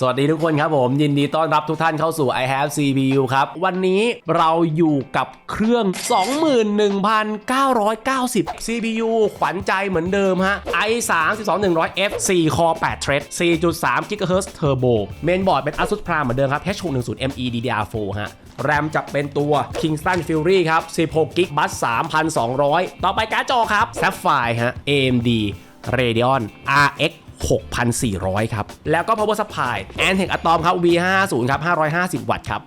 สวัสดีทุกคนครับผมยินดีต้อนรับทุกท่านเข้าสู่ I have CPU ครับ วันนี้เราอยู่กับเครื่อง 21,990 CPU ขวัญใจเหมือนเดิมฮะ i 3 2 1 0 0 F 4 Core 8 Thread 4.3 GHz Turbo เมนบอร์ดเป็น ASUS Prime เหมือนเดิมครับ H610 ME DDR4 ฮะแรมจะเป็นตัว Kingston Fury ครับ 16 GB บัส3,200 ต่อไปการ์ดจอครับ Sapphire ฮะ AMD Radeon RX 6,400 ครับ แล้วก็ power supply Antec Atom ครับ V50 ครับ 550 วัตต์ครับ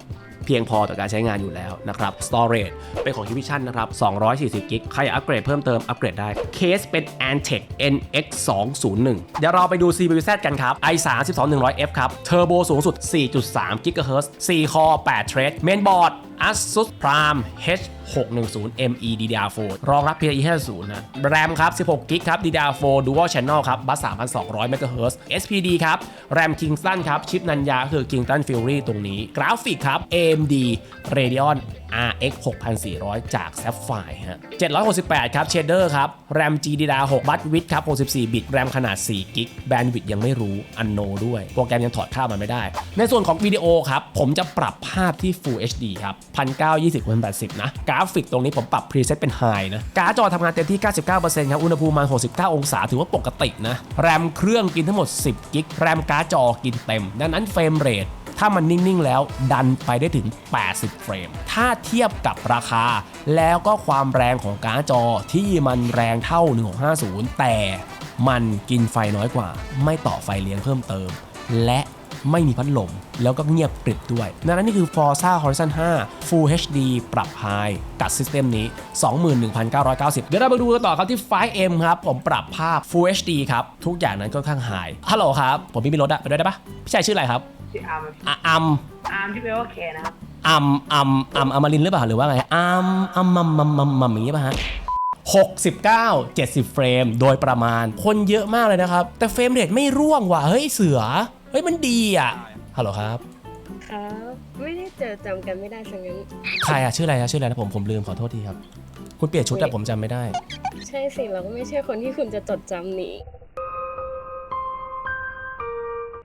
เพียงพอต่อการใช้งานอยู่แล้วนะครับ storage เป็นของ Hikvision นะครับ 240 กิก ใครอยากอัปเกรดเพิ่มเติมอัปเกรดได้ เคสเป็น Antec NX 201เดี๋ยวเราไปดู CPU Z กันครับ i 3 2 1 0 0 F ครับ เทอร์โบสูงสุด 4.3 GHz 4 core 8 thread mainboard ASUS Prime H610 ME DDR4 รองรับ PCIe 5.0นะ RAM ครับ 16กิกครับ DDR4 Dual Channel ครับ บัส 3,200 MHz SPD ครับ RAM Kingston ครับ ชิปนันยาคือ Kingston Fury ตรงนี้ กราฟิกครับ AMD Radeon RX 6400 จาก Sapphire ฮะ 768 ครับ Shader ครับ RAM GDDR6 บัตวิดครับ 64 บิต RAM ขนาด 4 กิกแบนด์วิดยังไม่รู้ อันโนด้วย โปรแกรมยังถอดค่ามันไม่ได้ ในส่วนของวิดีโอครับ ผมจะปรับภาพที่ Full HD ครับ 1920 1080 นะ กราฟิกตรงนี้ผมปรับ preset เป็น High นะ การ์ดจอทำงานเต็มที่ 99%ครับ อุณหภูมิมาณ69 องศา ถือว่าปกตินะ แรมเครื่องกินทั้งหมด 10 กิก แรมการ์ดจอกินเต็ม ดังนั้นเฟรมเรทถ้ามันนิ่ง ๆ แล้วดันไปได้ถึง 80 เฟรม ถ้าเทียบกับราคา แล้วก็ความแรงของการ์ดจอที่มันแรงเท่า 1650 แต่มันกินไฟน้อยกว่า ไม่ต่อไฟเลี้ยงเพิ่มเติม และ ไม่มีพัดลม แล้วก็เงียบกริบด้วยดังนั้นนี่คือ Forza Horizon 5 Full HD ปรับ High กับซิสเต็มนี้ 21,990 เดี๋ยวเราไปดูกันต่อครับที่ 5M ครับ ผมปรับภาพ Full HD ครับ ทุกอย่างนั้นค่อนข้าง High ฮัลโหลครับ ผมพี่มีรถอะไปด้วยได้ปะพี่ชายชื่ออะไรครับชื่ออาร์มอะอัมอาร์มที่แปลว่าแคนะครับอัมอัมอัมอมรินทร์หรือเปล่าหรือว่าไงอัมอัมมัมมัมมัมมัมอย่างงี้ป่ะฮะ69 70 เฟรม โดยประมาณ คนเยอะมากเลยนะครับ แต่เฟรมเรทไม่ร่วงว่ะ เฮ้ยเสือ เฮ้ยมันดีอะฮัลโหลครับ ครับ ไม่ได้เจอจำกันไม่ได้สังงั้น ใครอะชื่ออะไรนะชื่ออะไรนะผมผมลืมขอโทษทีครับ คุณเปลี่ยนชุดแต่ผมจำไม่ได้ ใช่สิเราก็ไม่ใช่คนที่คุณจะจดจำนี่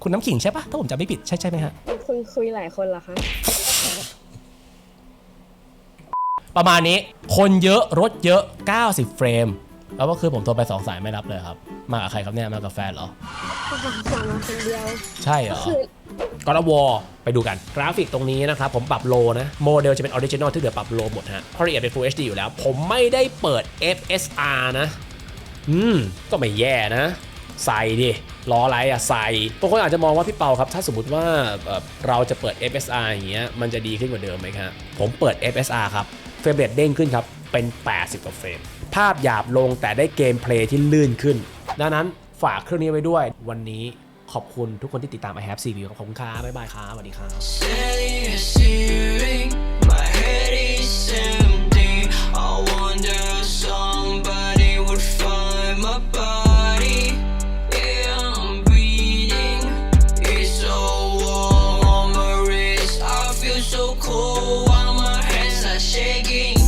คุณน้ำขิงใช่ปะถ้าผมจำไม่ผิดใช่ใช่ไหมฮะ คุณคุยหลายคนเหรอคะประมาณนี้ คนเยอะรถเยอะ 90 เฟรม แล้วก็คือผมโทรไปสองสายไม่รับเลยครับ มากับใครครับเนี่ย มากับแฟนเหรอฟังมาคนเดียวใช่เหรอ คือกรวไปดูกัน กราฟิกตรงนี้นะครับ ผมปรับโลนะ โมเดลจะเป็นออริจินอลที่เหลือปรับโลหมดฮะเพราะละเอียดเป็น Full HD อยู่แล้ว ผมไม่ได้เปิด FSR นะ อืม ก็ไม่แย่นะ ใส่ดิรออะไรอะใส่บางคนอาจจะมองว่าพี่เปาครับ ถ้าสมมติว่าเอ่อเราจะเปิด FSR อย่างเงี้ยมันจะดีขึ้นกว่าเดิมไหมครับผมเปิด FSR ครับเฟรมเรทเด้งขึ้นครับเป็น 80กว่าเฟรม ภาพหยาบลงแต่ได้เกมเพลย์ที่ลื่นขึ้น ดังนั้นฝากเครื่องนี้ไว้ด้วย วันนี้ขอบคุณทุกคนที่ติดตาม i h a v e CV ขอบคุณครับบ๊ายบายครับสวัสดีครับ somebody would find my body. Yeah, I'm bleeding. It's so warm on my wrist. I feel so cold while my hands are shaking.